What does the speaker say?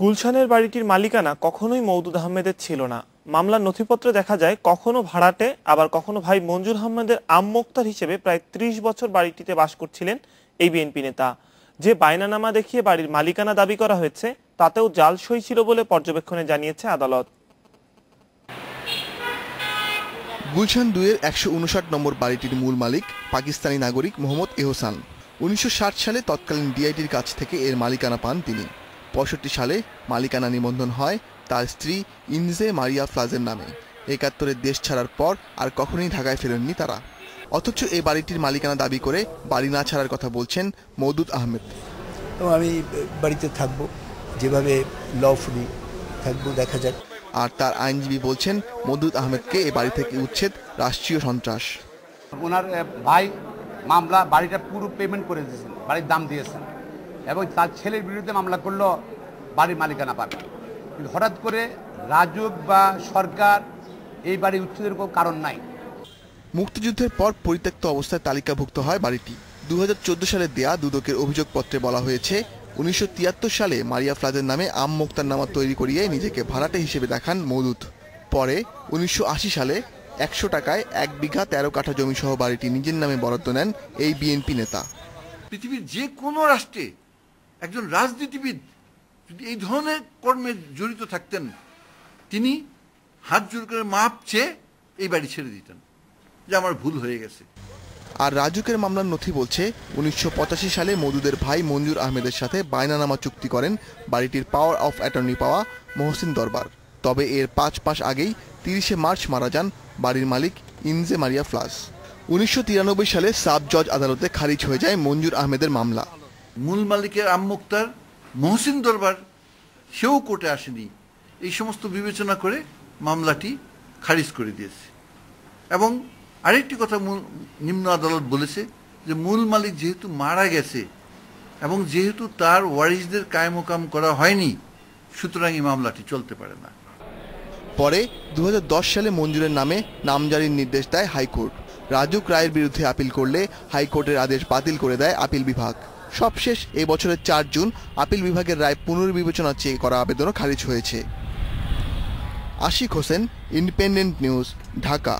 গুলশানের বাড়িটির মালিকানা কখনোই মওদুদ আহমেদের ছিল না। মামলার নথিপত্রে দেখা যায়, কখনো ভাড়াটে, আবার কখনো ভাই মঞ্জুর আহমেদের আম্মোক্তার হিসেবে প্রায় ত্রিশ বছর বাড়িটিতে বাস করছিলেন এই বিএনপি নেতা। যে বায়নানামা দেখিয়ে বাড়ির মালিকানা দাবি করা হয়েছে, তাতেও জাল সই ছিল বলে পর্যবেক্ষণে জানিয়েছে আদালত। গুলশান দুয়ের একশো উনষাট নম্বর বাড়িটির মূল মালিক পাকিস্তানি নাগরিক মোহাম্মদ এহসান। উনিশশো ষাট সালে তৎকালীন ডিআইটির কাছ থেকে এর মালিকানা পান তিনি। সালে মালিকানা নিবন্ধন হয় তার স্ত্রী ইনজে মারিয়া ফ্লাজের নামে। একাত্তরের দেশ ছাড়ার পর আর কখনোই ঢাকায় ফেরেননি তারা। অথচ এই বাড়িটির মালিকানা দাবি করে বাড়ি না ছাড়ার কথা বলছেন মৌদুদ আহমেদ। আমি বাড়িতে থাকব যেভাবে লফুলি থাকব দেখা যাক। আর তার আইনজীবী বলছেন মৌদুদ আহমেদকে এ বাড়ি থেকে উচ্ছেদ রাষ্ট্রীয় সন্ত্রাস। ওনার ভাই মামলা বাড়িটা পুরো পেমেন্ট করে দিয়েছেন বাড়ির দাম দিয়েছেন। এবং তার ছেলের বিরুদ্ধে মামলা করল বাড়ির মালিকানা পাবে। কিন্তু হঠাৎ করে রাজুক বা সরকার এই বাড়ি উচ্ছেদের কোনো কারণ নাই। মুক্তিযুদ্ধের পর পরিত্যক্ত অবস্থায় তালিকাভুক্ত হয় বাড়িটি। দু সালে দেয়া দুদকের অভিযোগপত্রে বলা হয়েছে উনিশশো সালে মারিয়া ফ্লাজের নামে আম মোক্তার নামা তৈরি করিয়ে নিজেকে ভাড়াটে হিসেবে দেখান মৌদুদ পরে উনিশশো আশি সালে একশো টাকায় এক বিঘা তেরো কাঠা জমি সহ বাড়িটি নিজের নামে বরাদ্দ নেন এই বিএনপি নেতা। পৃথিবীর যে কোনো রাষ্ট্রে একজন রাজনীতিবিদ এই ধরনের কর্মে জড়িত থাকতেন তিনি হাত জোর করে মাপ চেয়ে এই বাড়ি ছেড়ে দিতেন যে আমার ভুল হয়ে গেছে। আর রাজুকের মামলার নথি বলছে উনিশশো সালে মৌদুদের ভাই মঞ্জুর আহমেদের সাথে বায়নানামা চুক্তি করেন বাড়িটির পাওয়ার অফ অ্যাটর্নি পাওয়া মহসিন দরবার। তবে এর পাঁচ মাস আগেই তিরিশে মার্চ মারা যান বাড়ির মালিক ইনজে মারিয়া ফ্লাস। উনিশশো তিরানব্বই সালে সাব জজ আদালতে খারিজ হয়ে যায় মঞ্জুর আহমেদের মামলা। মূল মালিকের আম্মুক্তার মহসিন দরবার, সেও কোর্টে আসেনি। এই সমস্ত বিবেচনা করে মামলাটি খারিজ করে দিয়েছে। এবং আরেকটি কথা নিম্ন আদালত বলেছে যে মূল মালিক যেহেতু মারা গেছে এবং যেহেতু তার ওয়ারিসদের কায়মোকাম করা হয়নি, সুতরাং এই মামলাটি চলতে পারে না। পরে দু হাজার দশ সালে মঞ্জুরের নামে নামজারির নির্দেশ দেয় হাইকোর্ট। রাজুক রায়ের বিরুদ্ধে আপিল করলে হাইকোর্টের আদেশ বাতিল করে দেয় আপিল বিভাগ। সবশেষ এই বছরের চার জুন আপিল বিভাগের রায় পুনর্বিবেচনা চেয়ে করা আবেদনও খারিজ হয়েছে। Ashik Hossain independent news Dhaka.